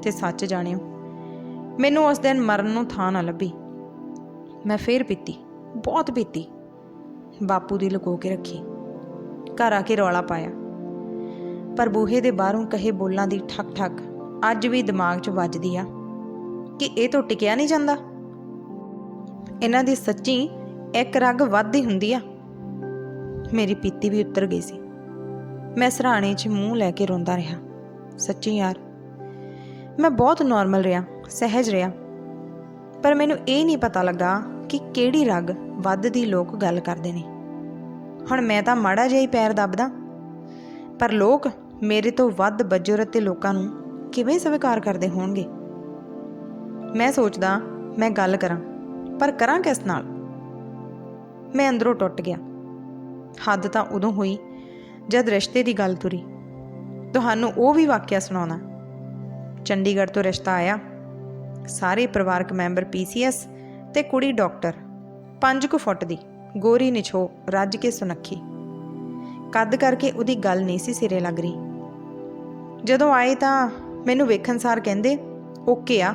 ਤੇ ਸੱਚ ਜਾਣਿਓ, ਮੈਨੂੰ ਉਸ ਦਿਨ ਮਰਨ ਨੂੰ ਥਾਂ ਨਾ ਲੱਭੀ। ਮੈਂ ਫੇਰ ਪੀਤੀ, ਬਹੁਤ ਪੀਤੀ। ਬਾਪੂ ਦੀ ਲੁਕੋ ਕੇ ਰੱਖੀ, ਘਰ ਆ ਕੇ ਰੌਲਾ ਪਾਇਆ। ਪਰ ਬੂਹੇ ਦੇ ਬਾਹਰੋਂ ਕਹੇ ਬੋਲਾਂ ਦੀ ਠਕ ਠਕ ਅੱਜ ਵੀ ਦਿਮਾਗ 'ਚ ਵੱਜਦੀ ਆ ਕਿ ਇਹ ਤੋਂ ਟਿਕਿਆ ਨਹੀਂ ਜਾਂਦਾ। ਇਹਨਾਂ ਦੀ ਸੱਚੀ ਇੱਕ ਰਗ ਵੱਧਦੀ ਹੁੰਦੀ ਆ। ਮੇਰੀ ਪੀਤੀ ਵੀ ਉਤਰ ਗਈ ਸੀ। ਮੈਂ ਸਰਾਣੇ 'ਚ ਮੂੰਹ ਲੈ ਕੇ ਰੋਂਦਾ ਰਿਹਾ। ਸੱਚੀ ਯਾਰ, ਮੈਂ ਬਹੁਤ ਨਾਰਮਲ ਰਿਹਾ, ਸਹਿਜ ਰਿਹਾ। ਪਰ ਮੈਨੂੰ ਇਹ ਨਹੀਂ ਪਤਾ ਲੱਗਾ ਕਿ ਕਿਹੜੀ ਰਗ ਵੱਧਦੀ ਲੋਕ ਗੱਲ ਕਰਦੇ ਨੇ। ਹੁਣ ਮੈਂ ਤਾਂ ਮਾੜਾ ਜਿਹਾ ਹੀ ਪੈਰ ਦੱਬਦਾ। ਪਰ ਲੋਕ ਮੇਰੇ ਤੋਂ ਵੱਧ ਬੱਜਰਤੇ ਲੋਕਾਂ ਨੂੰ ਕਿਵੇਂ ਸਵੀਕਾਰ ਕਰਦੇ ਹੋਣਗੇ? ਮੈਂ ਸੋਚਦਾ, ਮੈਂ ਗੱਲ ਕਰਾਂ, ਪਰ ਕਰਾਂ ਕਿਸ ਨਾਲ? ਮੈਂ ਅੰਦਰੋਂ ਟੁੱਟ ਗਿਆ। ਹੱਦ ਤਾਂ ਉਦੋਂ ਹੋਈ ਜਦ ਰਿਸ਼ਤੇ ਦੀ ਗੱਲ ਤੁਰੀ, ਤੁਹਾਨੂੰ ਉਹ ਵੀ ਵਾਕਿਆ ਸੁਣਾਉਣਾ। ਚੰਡੀਗੜ੍ਹ ਤੋਂ ਰਿਸ਼ਤਾ ਆਇਆ। ਸਾਰੇ ਪਰਿਵਾਰਕ ਮੈਂਬਰ ਪੀਸੀਐਸ ਤੇ ਕੁੜੀ ਡਾਕਟਰ 5 ਕੁ ਫੁੱਟ ਦੀ, ਗੋਰੀ ਨਿਛੋ, ਰੱਜ ਕੇ ਸੁਨੱਖੀ। ਕੱਦ ਕਰਕੇ ਉਹਦੀ ਗੱਲ ਨਹੀਂ ਸੀ ਸਿਰੇ ਲੱਗ ਰਹੀ। ਜਦੋਂ ਆਏ ਤਾਂ ਮੈਨੂੰ ਵੇਖਣ ਸਾਰ ਕਹਿੰਦੇ, ਓਕੇ ਆ।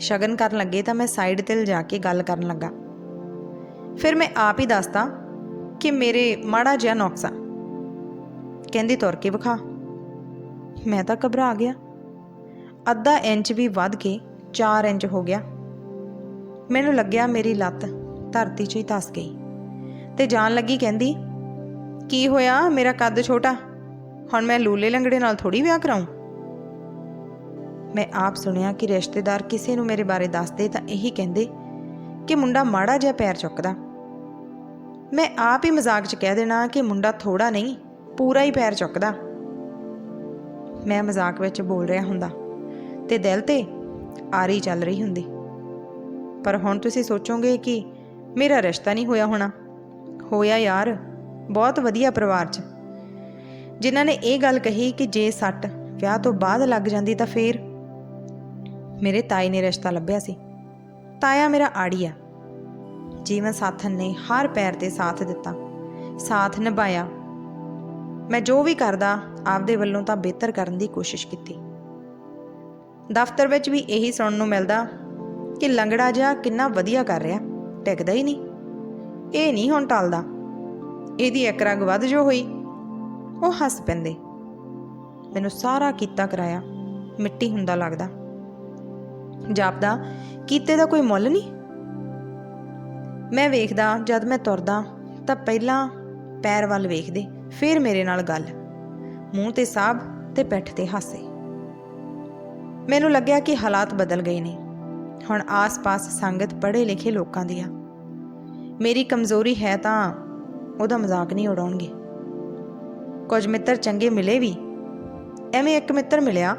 ਸ਼ਗਨ ਕਰਨ ਲੱਗੇ ਤਾਂ ਮੈਂ ਸਾਈਡ ਤੇ ਲਿਜਾ ਕੇ ਗੱਲ ਕਰਨ ਲੱਗਾ। ਫਿਰ ਮੈਂ ਆਪ ਹੀ ਦੱਸਦਾ ਕਿ ਮੇਰੇ ਮਾੜਾ ਜਿਹਾ ਨੁਕਸਾ ਕਹਿੰਦੀ ਤੁਰ ਕੇ ਵਿਖਾ। ਮੈਂ ਤਾਂ ਘਬਰਾ ਗਿਆ। ਅੱਧਾ ਇੰਚ ਵੀ ਵੱਧ ਕੇ 4 ਇੰਚ ਹੋ ਗਿਆ। ਮੈਨੂੰ ਲੱਗਿਆ ਮੇਰੀ ਲੱਤ ਧਰਤੀ 'ਚ ਹੀ ਧਸ ਗਈ। ਤੇ ਜਾਣ ਲੱਗੀ ਕਹਿੰਦੀ, ਕੀ ਹੋਇਆ? ਮੇਰਾ ਕੱਦ ਛੋਟਾ। ਹੁਣ ਮੈਂ ਲੂਲੇ ਲੰਗੜੇ ਨਾਲ ਥੋੜੀ ਵਿਆਹ ਕਰਾਉਂ ਮੈਂ ਆਪ ਸੁਣਿਆ ਕਿ ਰਿਸ਼ਤੇਦਾਰ ਕਿਸੇ ਨੂੰ ਮੇਰੇ ਬਾਰੇ ਦੱਸਦੇ ਤਾਂ ਇਹੀ ਕਹਿੰਦੇ ਕਿ ਮੁੰਡਾ ਮਾੜਾ ਜਿਹਾ ਪੈਰ ਚੁੱਕਦਾ। ਮੈਂ ਆਪ ਹੀ ਮਜ਼ਾਕ 'ਚ ਕਹਿ ਦੇਣਾ ਕਿ ਮੁੰਡਾ ਥੋੜਾ ਨਹੀਂ ਪੂਰਾ ਹੀ ਪੈਰ ਚੁੱਕਦਾ। ਮੈਂ ਮਜ਼ਾਕ ਵਿੱਚ ਬੋਲ ਰਿਹਾ ਹੁੰਦਾ ਤੇ ਦਿਲ ਤੇ ਆਰੀ ਚੱਲ ਰਹੀ ਹੁੰਦੀ। ਪਰ ਹੁਣ ਤੁਸੀਂ ਸੋਚੋਗੇ ਕਿ ਮੇਰਾ ਰਿਸ਼ਤਾ ਨਹੀਂ ਹੋਇਆ ਹੋਣਾ। ਹੋਇਆ ਯਾਰ, ਬਹੁਤ ਵਧੀਆ ਪਰਿਵਾਰ 'ਚ। ਜਿਨ੍ਹਾਂ ਨੇ ਇਹ ਗੱਲ ਕਹੀ ਕਿ ਜੇ ਸੱਟ ਵਿਆਹ ਤੋਂ ਬਾਅਦ ਲੱਗ ਜਾਂਦੀ ਤਾਂ ਫੇਰ? ਮੇਰੇ ਤਾਈ ਨੇ ਰਿਸ਼ਤਾ ਲੱਭਿਆ ਸੀ। ਤਾਇਆ ਮੇਰਾ ਆੜੀ ਆ। ਜੀਵਨ ਸਾਥਨ ਨੇ ਹਰ ਪੈਰ ਤੇ ਸਾਥ ਦਿੱਤਾ। ਸਾਥ ਨਿਭਾਇਆ। ਮੈਂ ਜੋ ਵੀ ਕਰਦਾ, ਆਪਦੇ ਵੱਲੋਂ ਤਾਂ ਬਿਹਤਰ ਕਰਨ ਦੀ ਕੋਸ਼ਿਸ਼ ਕੀਤੀ। ਦਫ਼ਤਰ ਵਿੱਚ ਵੀ ਇਹੀ ਸੁਣਨ ਨੂੰ ਮਿਲਦਾ ਕਿ ਲੰਗੜਾ ਜਿਹਾ ਕਿੰਨਾ ਵਧੀਆ ਕਰ ਰਿਹਾ, ਟਿਕਦਾ ਹੀ ਨਹੀਂ। ਇਹ ਨਹੀਂ ਹੁਣ ਟਲਦਾ। ਇਹਦੀ ਇੱਕ ਰਗ ਵੱਧ ਜੋ ਹੋਈ। ਉਹ ਹੱਸ ਪੈਂਦੇ। ਮੈਨੂੰ ਸਾਰਾ ਕੀਤਾ ਕਰਾਇਆ, ਮਿੱਟੀ ਹੁੰਦਾ ਲੱਗਦਾ। ਜਾਪਦਾ, ਕੀਤੇ ਦਾ ਕੋਈ ਮੁੱਲ ਨਹੀਂ? ਮੈਂ ਵੇਖਦਾ, ਜਦ ਮੈਂ ਤੁਰਦਾ ਤਾਂ ਪਹਿਲਾਂ ਪੈਰ ਵੱਲ ਵੇਖਦੇ। ਫਿਰ ਮੇਰੇ ਨਾਲ ਗੱਲ। ਮੂੰਹ ਤੇ ਸਾਬ ਤੇ ਪਿੱਠ ਤੇ ਹਾਸੇ। ਮੈਨੂੰ ਲੱਗਿਆ ਕਿ ਹਾਲਾਤ ਬਦਲ ਗਏ ਨੇ। ਹੁਣ ਆਸ-ਪਾਸ ਸੰਗਤ ਪੜ੍ਹੇ ਲਿਖੇ ਲੋਕਾਂ ਦੀ ਆ। ਮੇਰੀ ਕਮਜ਼ੋਰੀ ਹੈ ਤਾਂ ਉਹਦਾ ਮਜ਼ਾਕ ਨਹੀਂ ਉਡਾਉਣਗੇ। ਕੁਝ ਮਿੱਤਰ ਚੰਗੇ ਮਿਲੇ ਵੀ। ਐਵੇਂ ਇੱਕ ਮਿੱਤਰ ਮਿਲਿਆ।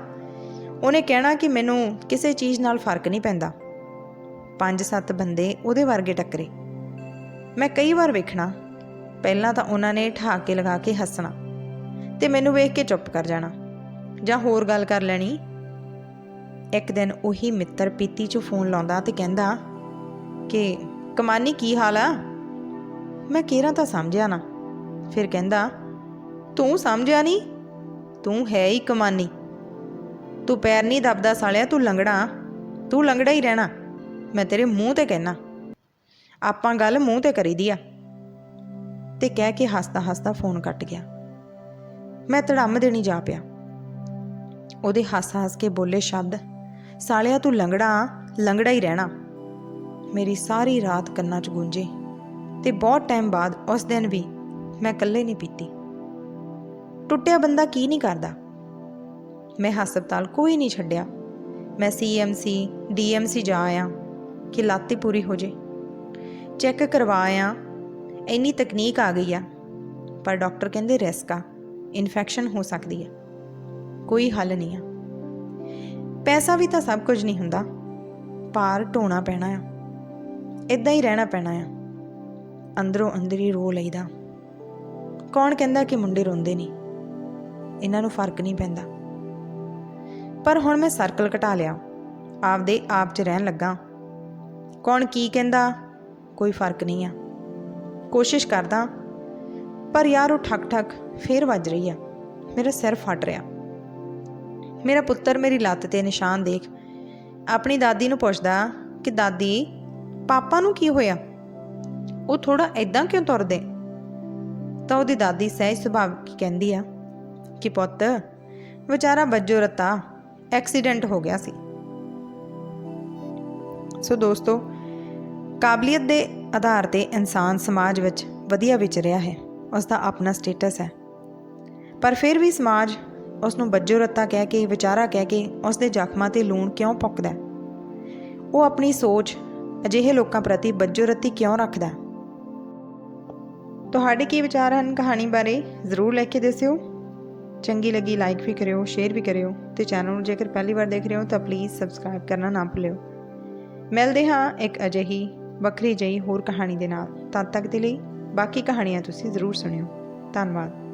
ਉਹਨੇ ਕਹਿਣਾ ਕਿ ਮੈਨੂੰ ਕਿਸੇ ਚੀਜ਼ ਨਾਲ ਫ਼ਰਕ ਨਹੀਂ ਪੈਂਦਾ। ਪੰਜ ਸੱਤ ਬੰਦੇ ਉਹਦੇ ਵਰਗੇ ਟੱਕਰੇ। ਮੈਂ ਕਈ ਵਾਰ ਵੇਖਣਾ ਪਹਿਲਾਂ ਤਾਂ ਉਹਨਾਂ ਨੇ ਠਾਕੇ ਲਗਾ ਕੇ ਹੱਸਣਾ ਤੇ ਮੈਨੂੰ ਵੇਖ ਕੇ ਚੁੱਪ ਕਰ ਜਾਣਾ। ਜਾਂ ਹੋਰ ਗੱਲ ਕਰ ਲੈਣੀ। ਇੱਕ ਦਿਨ ਉਹੀ ਮਿੱਤਰ ਪੀਤੀ 'ਚ ਫੋਨ ਲਾਉਂਦਾ ਤੇ ਕਹਿੰਦਾ ਕਿ, ਕਮਾਨੀ, ਕੀ ਹਾਲ ਆ? ਮੈਂ ਕਿਹੜਾ ਤਾਂ ਸਮਝਿਆ ਨਾ। ਫਿਰ ਕਹਿੰਦਾ, ਤੂੰ ਸਮਝਿਆ ਨਹੀਂ ਤੂੰ ਹੈ ਹੀ ਕਮਾਨੀ। ਤੂੰ ਪੈਰ ਨਹੀਂ ਦਬਦਾ ਸਾਲਿਆ, ਤੂੰ ਲੰਗੜਾ। ਤੂੰ ਲੰਗੜਾ ਹੀ ਰਹਿਣਾ। ਮੈਂ ਤੇਰੇ ਮੂੰਹ ਤੇ ਕਹਿਣਾ ਆਪਾਂ ਗੱਲ ਮੂੰਹ ਤੇ ਕਰੀਦੀ ਆ। ਤੇ ਕਹਿ ਕੇ ਹੱਸਦਾ ਹੱਸਦਾ ਫੋਨ ਕੱਟ ਗਿਆ। ਮੈਂ ਧੜੰਮ ਦੇਣੀ ਜਾ ਪਿਆ। ਉਹਦੇ ਹੱਸ ਹੱਸ ਕੇ ਬੋਲੇ ਸ਼ਬਦ, ਸਾਲਿਆ, ਤੂੰ ਲੰਗੜਾ ਲੰਗੜਾ ਹੀ ਰਹਿਣਾ। ਮੇਰੀ ਸਾਰੀ ਰਾਤ ਕੰਨਾਂ 'ਚ ਗੂੰਜੇ ਤੇ ਬਹੁਤ ਟਾਈਮ ਬਾਅਦ ਉਸ ਦਿਨ ਵੀ ਮੈਂ ਇਕੱਲੇ ਨਹੀਂ ਪੀਤੀ। ਟੁੱਟਿਆ ਬੰਦਾ ਕੀ ਨਹੀਂ ਕਰਦਾ? ਮੈਂ ਹਸਪਤਾਲ ਕੋਈ ਨਹੀਂ ਛੱਡਿਆ। ਮੈਂ ਸੀਐਮਸੀ ਡੀਐਮਸੀ ਜਾ ਆਇਆ ਕਿ ਲਾਤੀ ਪੂਰੀ ਹੋ ਜੇ। ਚੈੱਕ ਕਰਵਾ ਆਇਆ ਇੰਨੀ ਤਕਨੀਕ ਆ ਗਈ ਆ, ਪਰ ਡਾਕਟਰ ਕਹਿੰਦੇ ਰਿਸਕ ਆ ਇਨਫੈਕਸ਼ਨ ਹੋ ਸਕਦੀ ਹੈ ਕੋਈ ਹੱਲ ਨਹੀਂ ਆ। ਪੈਸਾ ਵੀ ਤਾਂ ਸਭ ਕੁਝ ਨਹੀਂ ਹੁੰਦਾ ਪਾਰ ਢੋਣਾ ਪੈਣਾ ਆ ਇਦਾਂ ਹੀ ਰਹਿਣਾ ਪੈਣਾ ਆ, ਅੰਦਰੋਂ ਅੰਦਰੀ ਰੋ ਲਈਦਾ। ਕੌਣ ਕਹਿੰਦਾ ਕਿ ਮੁੰਡੇ ਰੋਂਦੇ ਨਹੀਂ? ਇਹਨਾਂ ਨੂੰ ਫ਼ਰਕ ਨਹੀਂ ਪੈਂਦਾ। ਪਰ ਹੁਣ ਮੈਂ ਸਰਕਲ ਘਟਾ ਲਿਆ, ਆਪਦੇ ਆਪ 'ਚ ਰਹਿਣ ਲੱਗਾ। ਕੌਣ ਕੀ ਕਹਿੰਦਾ? ਕੋਈ ਫ਼ਰਕ ਨਹੀਂ ਆ। ਕੋਸ਼ਿਸ਼ ਕਰਦਾ, ਪਰ ਯਾਰ ਉਹ ਠੱਕ ਠੱਕ ਫੇਰ ਵੱਜ ਰਹੀ ਆ। ਮੇਰਾ ਸਿਰ ਫਟ ਰਿਹਾ। ਮੇਰਾ ਪੁੱਤਰ ਮੇਰੀ ਲੱਤ ਤੇ ਨਿਸ਼ਾਨ ਦੇਖ ਆਪਣੀ ਦਾਦੀ ਨੂੰ ਪੁੱਛਦਾ ਕਿ ਦਾਦੀ, ਪਾਪਾ ਨੂੰ ਕੀ ਹੋਇਆ? ਉਹ ਥੋੜਾ ਐਦਾਂ ਕਿਉਂ ਤੁਰਦੇ? ਤਾਂ ਉਹਦੀ ਦਾਦੀ ਸਹਿਜ ਸੁਭਾਅ ਕਹਿੰਦੀ ਆ ਕਿ ਪੁੱਤ, ਵਿਚਾਰਾ ਬੱਜੋ ਰਤਾ ਐਕਸੀਡੈਂਟ ਹੋ ਗਿਆ ਸੀ। ਸੋ ਦੋਸਤੋ, ਕਾਬਲੀਅਤ ਦੇ ਆਧਾਰ ਤੇ ਇਨਸਾਨ ਸਮਾਜ ਵਿੱਚ ਵਧੀਆ ਵਿਚਰਿਆ ਹੈ ਉਸ ਦਾ ਆਪਣਾ ਸਟੇਟਸ ਹੈ। ਪਰ ਫਿਰ ਵੀ ਸਮਾਜ ਉਸ ਨੂੰ ਬੱਜੋ ਰੱਤਾ ਕਹਿ ਕੇ, ਵਿਚਾਰਾ ਕਹਿ ਕੇ ਉਸ ਦੇ ਜ਼ਖਮਾਂ ਤੇ ਲੂਣ ਕਿਉਂ ਪੁੱਕਦਾ ਉਹ ਆਪਣੀ ਸੋਚ ਅਜਿਹੇ ਲੋਕਾਂ ਪ੍ਰਤੀ ਬੱਜੋ ਰੱਤੀ ਕਿਉਂ ਰੱਖਦਾ ਤੁਹਾਡੇ ਕੀ ਵਿਚਾਰ ਹਨ ਕਹਾਣੀ ਬਾਰੇ? ਜ਼ਰੂਰ ਲਿਖ ਕੇ ਦੱਸਿਓ। ਚੰਗੀ ਲੱਗੀ ਲਾਈਕ ਵੀ ਕਰਿਓ ਸ਼ੇਅਰ ਵੀ ਕਰਿਓ ਤੇ ਚੈਨਲ ਨੂੰ ਜੇਕਰ ਪਹਿਲੀ ਵਾਰ ਦੇਖ ਰਹੇ ਹੋ ਤਾਂ ਪਲੀਜ਼ ਸਬਸਕ੍ਰਾਈਬ ਕਰਨਾ ਨਾ ਭੁੱਲਿਓ। ਮਿਲਦੇ ਹਾਂ ਇੱਕ ਅਜਿਹੀ ਵੱਖਰੀ ਜਿਹੀ ਹੋਰ ਕਹਾਣੀ ਦੇ ਨਾਲ ਤਦ ਤੱਕ ਦੇ ਲਈ ਬਾਕੀ ਕਹਾਣੀਆਂ ਤੁਸੀਂ ਜ਼ਰੂਰ ਸੁਣਿਓ। ਧੰਨਵਾਦ।